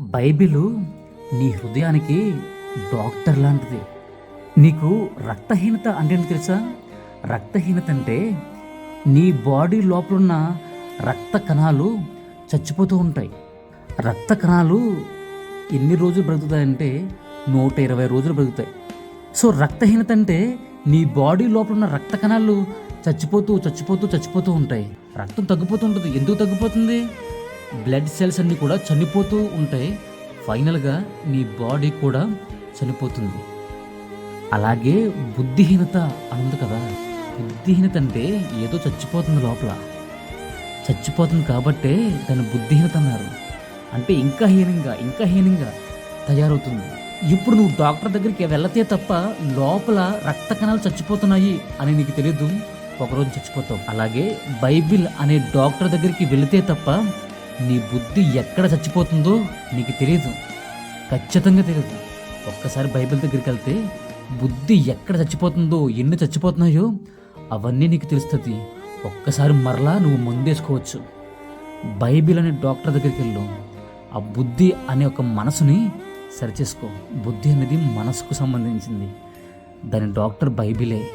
Bible నీ హృదయానికి doctor లాంటిది. నీకు రక్తహీనత అంటే తెలుసా? రక్తహీనత అంటే నీ బాడీ లోపలున్న రక్త కణాలు చచ్చిపోతూ ఉంటాయి. రక్త కణాలు ఎన్ని రోజులు బ్రతుకుతాయంటే నూట ఇరవై రోజులు బ్రతుకుతాయి. సో రక్తహీనత అంటే నీ బాడీ లోపల ఉన్న రక్త కణాలు చచ్చిపోతూ చచ్చిపోతూ చచ్చిపోతూ ఉంటాయి. రక్తం తగ్గిపోతూ ఉంటుంది. ఎందుకు తగ్గిపోతుంది? బ్లడ్ సెల్స్ అన్నీ కూడా చనిపోతూ ఉంటాయి. ఫైనల్గా నీ బాడీ కూడా చనిపోతుంది. అలాగే బుద్ధిహీనత అనుంది కదా బుద్ధిహీనత అంటే ఏదో చచ్చిపోతుంది లోపల. చచ్చిపోతుంది కాబట్టే దాన్ని బుద్ధిహీనత అన్నారు. అంటే ఇంకా హీనంగా ఇంకా హీనంగా తయారవుతుంది. ఇప్పుడు నువ్వు డాక్టర్ దగ్గరికి వెళ్తే తప్ప లోపల రక్త కణాలు చచ్చిపోతున్నాయి అని నీకు తెలియదు ఒకరోజు చచ్చిపోతావు. అలాగే బైబిల్ అనే డాక్టర్ దగ్గరికి వెళితే తప్ప నీ బుద్ధి ఎక్కడ చచ్చిపోతుందో నీకు తెలియదు ఖచ్చితంగా తెలియదు ఒక్కసారి బైబిల్ దగ్గరికి వెళ్తే బుద్ధి ఎక్కడ చచ్చిపోతుందో ఎన్ని చచ్చిపోతున్నాయో అవన్నీ నీకు తెలుస్తుంది. ఒక్కసారి మరలా నువ్వు ముందేసుకోవచ్చు. బైబిల్ అనే డాక్టర్ దగ్గరికి వెళ్ళు. ఆ బుద్ధి అనే ఒక మనసుని సరిచేసుకో. బుద్ధి అనేది మనసుకు సంబంధించింది. దాని డాక్టర్ బైబిలే.